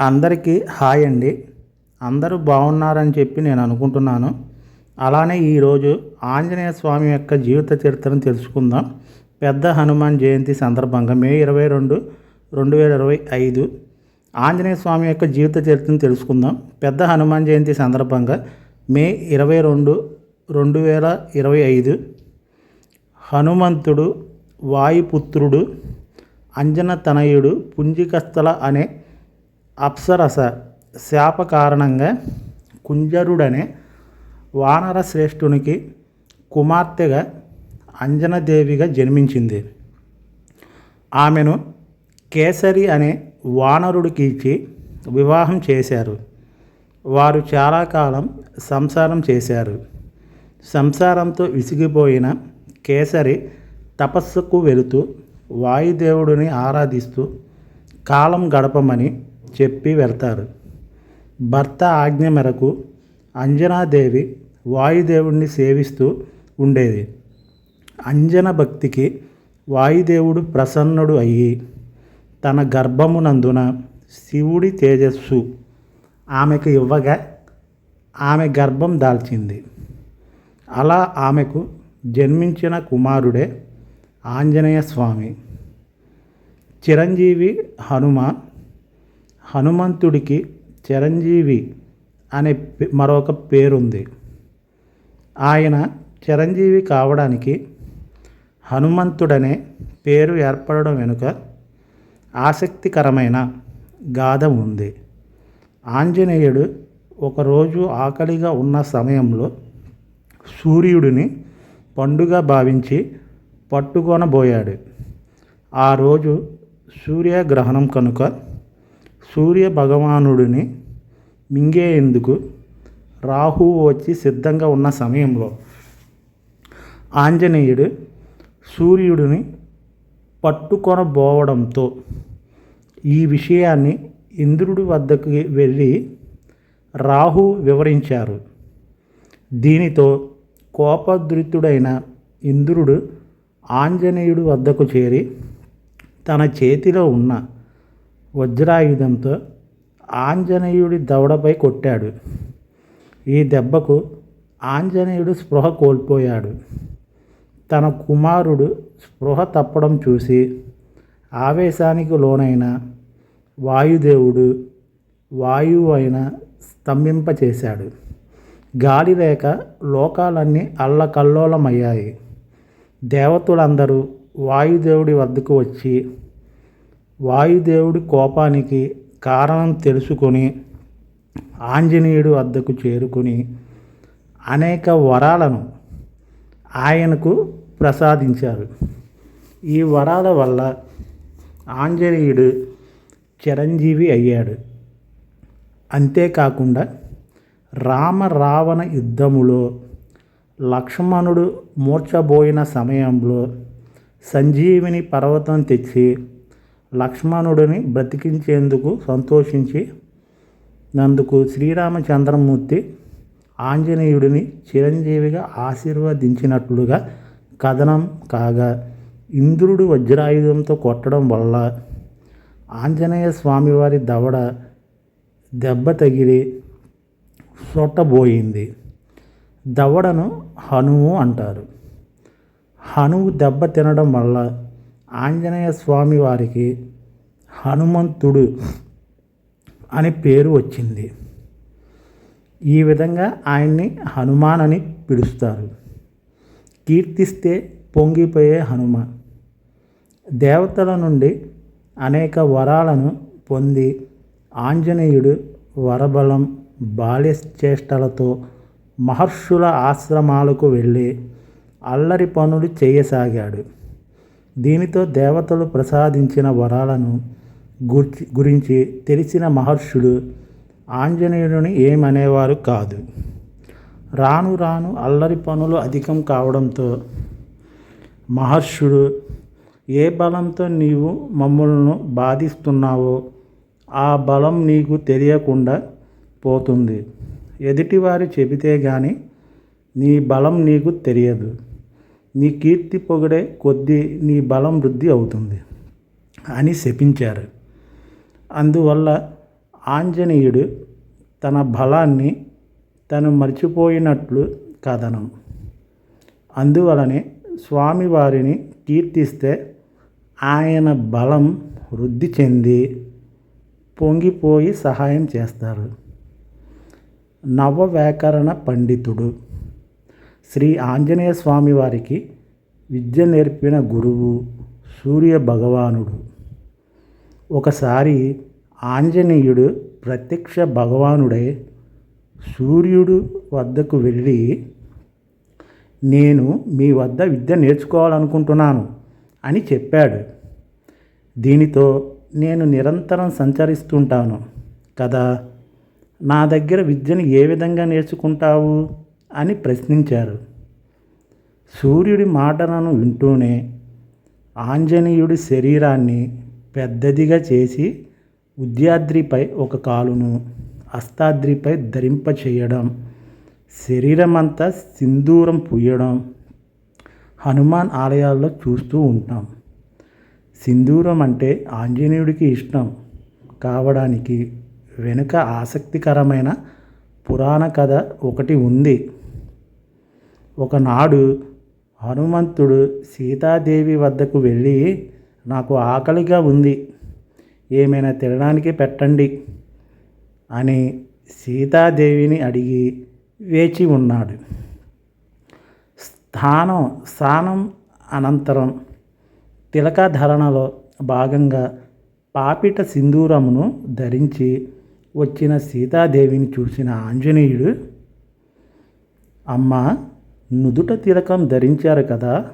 అందరికీ హాయ్ అండి. అందరూ బాగున్నారని చెప్పి నేను అనుకుంటున్నాను. అలానే ఈరోజు ఆంజనేయ స్వామి యొక్క జీవిత చరిత్రను తెలుసుకుందాం. పెద్ద హనుమాన్ జయంతి సందర్భంగా మే ఇరవై రెండు రెండు వేల ఇరవై ఐదు ఆంజనేయ స్వామి యొక్క జీవిత చరిత్రను తెలుసుకుందాం. పెద్ద హనుమాన్ జయంతి సందర్భంగా మే ఇరవై రెండు రెండు వేల ఇరవై ఐదు హనుమంతుడు వాయుపుత్రుడు అంజన తనయుడు పుంజికస్థల అనే అప్సరస శాప కారణంగా కుంజరుడనే వానర శ్రేష్ఠునికి కుమార్తెగా అంజనదేవిగా జన్మించింది. ఆమెను కేసరి అనే వానరుడికి ఇచ్చి వివాహం చేశారు. వారు చాలా కాలం సంసారం చేశారు. సంసారంతో విసిగిపోయిన కేసరి తపస్సుకు వెళుతూ వాయుదేవుడిని ఆరాధిస్తూ కాలం గడపమని చెప్పి వెళ్తారు. భర్త ఆజ్ఞ మేరకు అంజనాదేవి వాయుదేవుడిని సేవిస్తూ ఉండేది. అంజన భక్తికి వాయుదేవుడు ప్రసన్నుడు అయ్యి తన గర్భమునందున శివుడి తేజస్సు ఆమెకు ఇవ్వగా ఆమె గర్భం దాల్చింది. అలా ఆమెకు జన్మించిన కుమారుడే ఆంజనేయ స్వామి చిరంజీవి హనుమ హనుమంతుడికి చిరంజీవి అనే పే- మరొక పేరుంది. ఆయన చిరంజీవి కావడానికి హనుమంతుడనే పేరు ఏర్పడడం వెనుక ఆసక్తికరమైన గాథ ఉంది. ఆంజనేయుడు ఒకరోజు ఆకలిగా ఉన్న సమయంలో సూర్యుడిని పండుగ భావించి పట్టుకొనబోయాడు. ఆ రోజు సూర్యగ్రహణం కనుక సూర్య భగవానుడిని మింగేందుకు రాహువు వచ్చి సిద్ధంగా ఉన్న సమయంలో ఆంజనేయుడు సూర్యుడిని పట్టుకొనబోవడంతో ఈ విషయాన్ని ఇంద్రుడి వద్దకు వెళ్ళి రాహు వివరించారు. దీనితో కోపద్రితుడైన ఇంద్రుడు ఆంజనేయుడి వద్దకు చేరి తన చేతిలో ఉన్న వజ్రాయుధంతో ఆంజనేయుడి దవడపై కొట్టాడు. ఈ దెబ్బకు ఆంజనేయుడు స్పృహ కోల్పోయాడు. తన కుమారుడు స్పృహ తప్పడం చూసి ఆవేశానికి లోనైన వాయుదేవుడు వాయువు అయిన స్తంభింపచేశాడు. గాలి లేక లోకాలన్నీ అల్లకల్లోలమయ్యాయి. దేవతలందరూ వాయుదేవుడి వద్దకు వచ్చి వాయుదేవుడి కోపానికి కారణం తెలుసుకొని ఆంజనేయుడు వద్దకు చేరుకుని అనేక వరాలను ఆయనకు ప్రసాదించారు. ఈ వరాల వల్ల ఆంజనేయుడు చిరంజీవి అయ్యాడు. అంతేకాకుండా రామ రావణ యుద్ధములో లక్ష్మణుడు మూర్చబోయిన సమయంలో సంజీవిని పర్వతం తెచ్చి లక్ష్మణుడిని బ్రతికించేందుకు సంతోషించి నందుకు శ్రీరామచంద్రమూర్తి ఆంజనేయుడిని చిరంజీవిగా ఆశీర్వదించినట్లుగా కథనం కాగా ఇంద్రుడు వజ్రాయుధంతో కొట్టడం వల్ల ఆంజనేయ స్వామివారి దవడ దెబ్బ తగిలి సొట్టబోయింది. దవడను హనువు అంటారు. హనువు దెబ్బ తినడం వల్ల ఆంజనేయ స్వామి వారికి హనుమంతుడు అని పేరు వచ్చింది. ఈ విధంగా ఆయన్ని హనుమాన్ అని పిలుస్తారు. కీర్తిస్తే పొంగిపోయే హనుమ దేవతల నుండి అనేక వరాలను పొంది ఆంజనేయుడు వరబలం బాల్యచేష్టలతో మహర్షుల ఆశ్రమాలకు వెళ్ళి అల్లరి పనులు చేయసాగాడు. దీనితో దేవతలు ప్రసాదించిన వరాలను గుర్చి గురించి తెలిసిన మహర్షులు ఆంజనేయుడిని ఏమనేవారు కాదు. రాను రాను అల్లరి పనులు అధికం కావడంతో మహర్షుడు ఏ బలంతో నీవు మమ్మల్ని బాధిస్తున్నావో ఆ బలం నీకు తెలియకుండా పోతుంది. ఎదుటివారు చెబితే కానీ నీ బలం నీకు తెలియదు. నీ కీర్తి పొగిడే కొద్దీ నీ బలం వృద్ధి అవుతుంది అని శపించారు. అందువల్ల ఆంజనేయుడు తన బలాన్ని తను మర్చిపోయినట్లు కథనం. అందువలనే స్వామివారిని కీర్తిస్తే ఆయన బలం వృద్ధి చెంది పొంగిపోయి సహాయం చేస్తారు. నవవ్యాకరణ పండితుడు శ్రీ ఆంజనేయ స్వామి వారికి విద్య నేర్పిన గురువు సూర్య భగవానుడు. ఒకసారి ఆంజనేయుడు ప్రత్యక్ష భగవానుడే సూర్యుడు వద్దకు వెళ్ళి నేను మీ వద్ద విద్య నేర్చుకోవాలనుకుంటున్నాను అని చెప్పాడు. దీనితో నేను నిరంతరం సంచరిస్తుంటాను కదా? నా దగ్గర విద్యను ఏ విధంగా నేర్చుకుంటావు? అని ప్రశ్నించారు. సూర్యుడి మాటలను వింటూనే ఆంజనేయుడి శరీరాన్ని పెద్దదిగా చేసి ఉద్యాద్రిపై ఒక కాలును అస్తాద్రిపై ధరింప చేయడం శరీరమంతా సింధూరం పూయడం హనుమాన్ ఆలయాల్లో చూస్తూ ఉంటాం. సింధూరం అంటే ఆంజనేయుడికి ఇష్టం కావడానికి వెనుక ఆసక్తికరమైన పురాణ కథ ఒకటి ఉంది. ఒకనాడు హనుమంతుడు సీతాదేవి వద్దకు వెళ్ళి నాకు ఆకలిగా ఉంది ఏమైనా తినడానికి పెట్టండి అని సీతాదేవిని అడిగి వేచి ఉన్నాడు. స్థానం స్నానం అనంతరం తిలకధరణలో భాగంగా పాపిట సింధూరమును ధరించి వచ్చిన సీతాదేవిని చూసిన ఆంజనేయుడు అమ్మ నుదుట తిలకం ధరించారు కదా.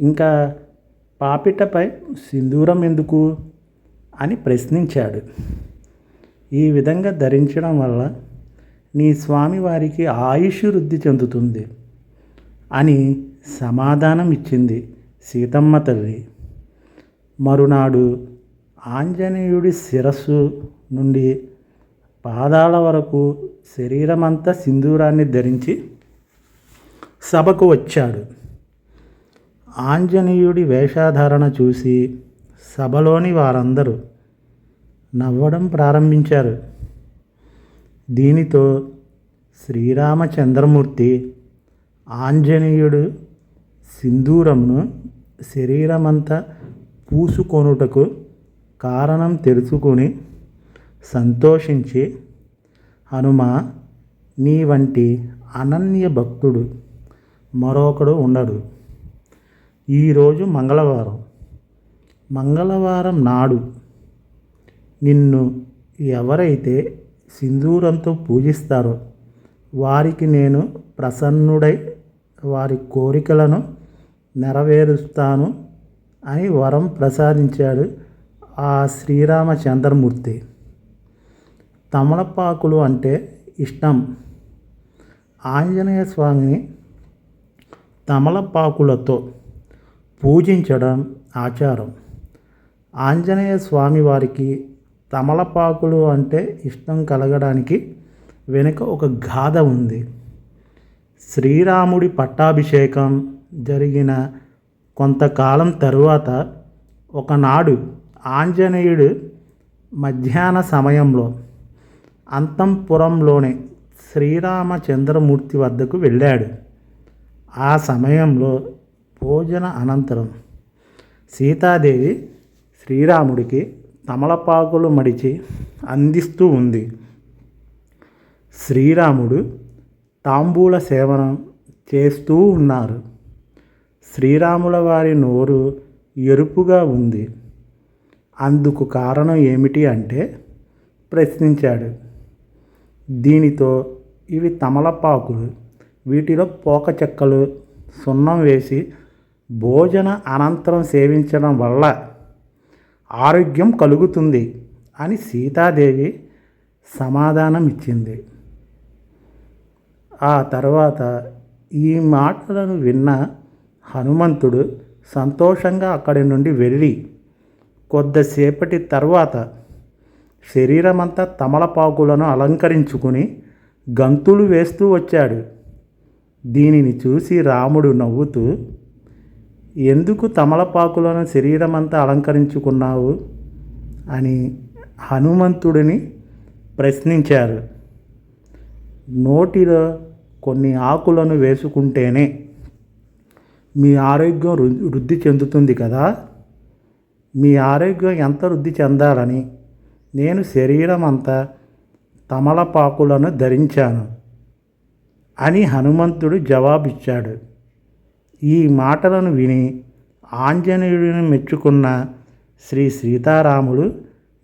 ఇంకా పాపిటపై సింధూరం ఎందుకు? అని ప్రశ్నించాడు. ఈ విధంగా ధరించడం వల్ల నీ స్వామివారికి ఆయుష్ వృద్ధి చెందుతుంది అని సమాధానం ఇచ్చింది సీతమ్మ తల్లి. మరునాడు ఆంజనేయుడి శిరస్సు నుండి పాదాల వరకు శరీరమంతా సింధూరాన్ని ధరించి సభకు వచ్చాడు. ఆంజనేయుడి వేషధారణ చూసి సభలోని వారందరూ నవ్వడం ప్రారంభించారు. దీనితో శ్రీరామచంద్రమూర్తి ఆంజనేయుడు సింధూరమును శరీరమంతా పూసుకొనుటకు కారణం తెలుసుకుని సంతోషించి హనుమ నీ వంటి అనన్య భక్తుడు మరొకడు ఉండడు. ఈరోజు మంగళవారం. మంగళవారం నాడు నిన్ను ఎవరైతే సింధూరంతో పూజిస్తారో వారికి నేను ప్రసన్నుడై వారి కోరికలను నెరవేరుస్తాను అని వరం ప్రసాదించాడు ఆ శ్రీరామచంద్రమూర్తి. తమలపాకులు అంటే ఇష్టం. ఆంజనేయ స్వామిని తమలపాకులతో పూజించడం ఆచారం. ఆంజనేయ స్వామి వారికి తమలపాకులు అంటే ఇష్టం కలగడానికి వెనుక ఒక గాథ ఉంది. శ్రీరాముడి పట్టాభిషేకం జరిగిన కొంతకాలం తరువాత ఒకనాడు ఆంజనేయుడు మధ్యాహ్న సమయంలో అంతంపురంలోని శ్రీరామచంద్రమూర్తి వద్దకు వెళ్ళాడు. ఆ సమయంలో భోజన అనంతరం సీతాదేవి శ్రీరాముడికి తమలపాకులు మడిచి అందిస్తూ ఉంది. శ్రీరాముడు తాంబూల సేవనం చేస్తూ ఉన్నారు. శ్రీరాముల వారి నోరు ఎరుపుగా ఉంది. అందుకు కారణం ఏమిటి అంటే ప్రశ్నించాడు. దీనితో ఇవి తమలపాకులు. వీటిలో పోక చెక్కలు సున్నం వేసి భోజన అనంతరం సేవించడం వల్ల ఆరోగ్యం కలుగుతుంది అని సీతాదేవి సమాధానం ఇచ్చింది ఆ తర్వాత ఈ మాటలను విన్న హనుమంతుడు సంతోషంగా అక్కడి నుండి వెళ్ళి కొద్దిసేపటి తర్వాత శరీరమంతా తమలపాకులను అలంకరించుకుని గంతులు వేస్తూ వచ్చాడు. దీనిని చూసి రాముడు నవ్వుతూ ఎందుకు తమలపాకులను శరీరమంతా అలంకరించుకున్నావు? అని హనుమంతుడిని ప్రశ్నించారు. నోటిలో కొన్ని ఆకులను వేసుకుంటేనే మీ ఆరోగ్యం వృద్ధి చెందుతుంది కదా. మీ ఆరోగ్యం ఎంత వృద్ధి చెందాలని నేను శరీరం అంతా తమలపాకులను ధరించాను. అని హనుమంతుడు జవాబిచ్చాడు. ఈ మాటలను విని ఆంజనేయుడిని మెచ్చుకున్న శ్రీ సీతారాముడు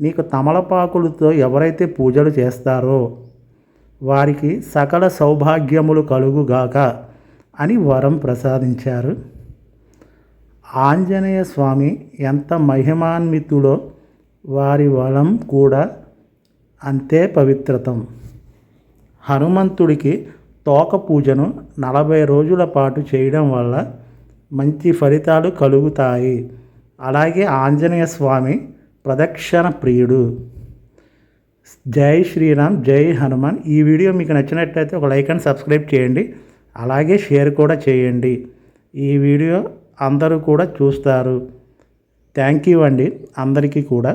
నీకు తమలపాకులతో ఎవరైతే పూజలు చేస్తారో వారికి సకల సౌభాగ్యములు కలుగుగాక అని వరం ప్రసాదించారు. ఆంజనేయ స్వామి ఎంత మహిమాన్వితులో వారి వలం కూడా అంతే పవిత్రతం. హనుమంతుడికి తోక పూజను నలభై రోజుల పాటు చేయడం వల్ల మంచి ఫలితాలు కలుగుతాయి. అలాగే ఆంజనేయ స్వామి ప్రదక్షిణ ప్రియుడు. జై శ్రీరామ్ జై హనుమాన్. ఈ వీడియో మీకు నచ్చినట్లయితే ఒక లైక్ అండ్ సబ్స్క్రైబ్ చేయండి. అలాగే షేర్ కూడా చేయండి. ఈ వీడియో అందరూ కూడా చూస్తారు. థ్యాంక్ యూ అండి అందరికీ కూడా.